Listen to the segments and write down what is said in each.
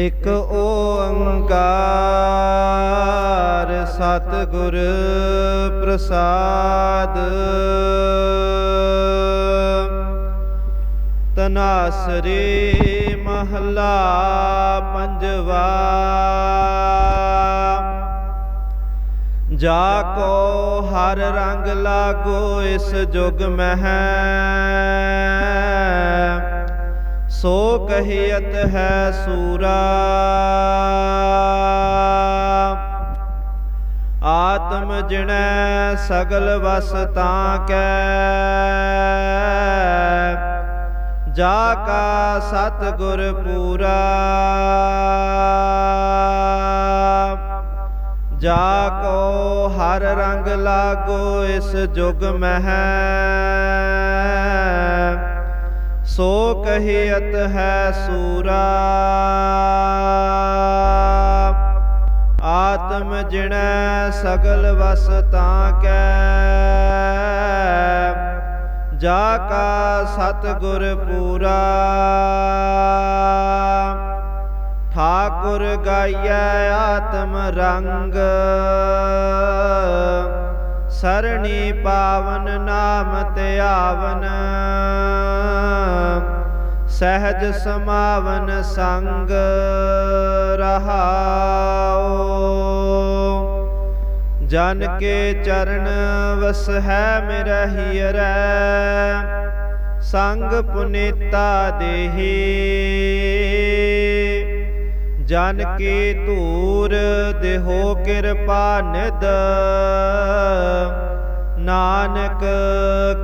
ਇਕ ਓੰਕਾਰ ਸਤਿਗੁਰ ਪ੍ਰਸਾਦ। ਤਨਾਸਰੀ ਮਹਲਾ ਪੰਜਵਾ। ਜਾ ਕੋ ਹਰ ਰੰਗ ਲਾਗੋ ਇਸ ਜੁਗ ਮਹਿ। ਸੋ ਕਹੀਅਤ ਹੈ ਸੂਰਾ। ਆਤਮ ਜਿਣੈ ਸਗਲ ਵਸ ਤਾਂ ਕੈ। ਜਾ ਕਾ ਸਤ ਗੁਰ ਪੂਰਾ। ਜਾ ਕੋ ਹਰ ਰੰਗ ਲਾਗੋ ਇਸ ਜੁਗ ਮਹਿ। ਸੋ ਕਹੀਅਤ ਹੈ ਸੂਰਾ। ਆਤਮ ਜਿਣੈ ਸਗਲ ਵਸ ਤਾਂ ਕੈ। ਜਾ ਕਾ ਸਤ ਗੁਰ ਪੂਰਾ। ਠਾਕੁਰ ਗਾਈਐ ਆਤਮ ਰੰਗ। ਸਰਣੀ ਪਾਵਨ ਨਾਮ ਧਿਆਵਨ ਸਹਿਜ ਸਮਾਵਨ ਸੰਗ ਰਹਾਉ ਜਨ ਕੇ ਚਰਨ ਵਸ ਹੈ ਮੇਰਾ ਹੀਰੈ ਸੰਗ ਪੁਨੀਤਾ ਦੇਹੀ। ਜਨ ਕੀ ਧੂਰ ਦੇਹੋ ਕਿਰਪਾ ਨਿਦ ਨਾਨਕ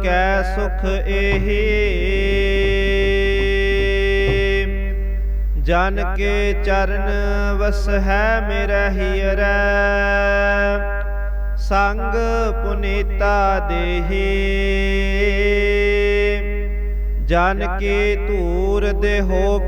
ਕੈ ਸੁਖ ਏਹੀ। ਜਨ ਕੇ ਚਰਨ ਵਸ ਹੈ ਮੇਰਾ ਹੀਰੈ। ਸੰਗ ਪੁਨੀਤਾ ਦੇਹੀ। ਜਨ ਕੀ ਧੂਰ ਦੇਹੋ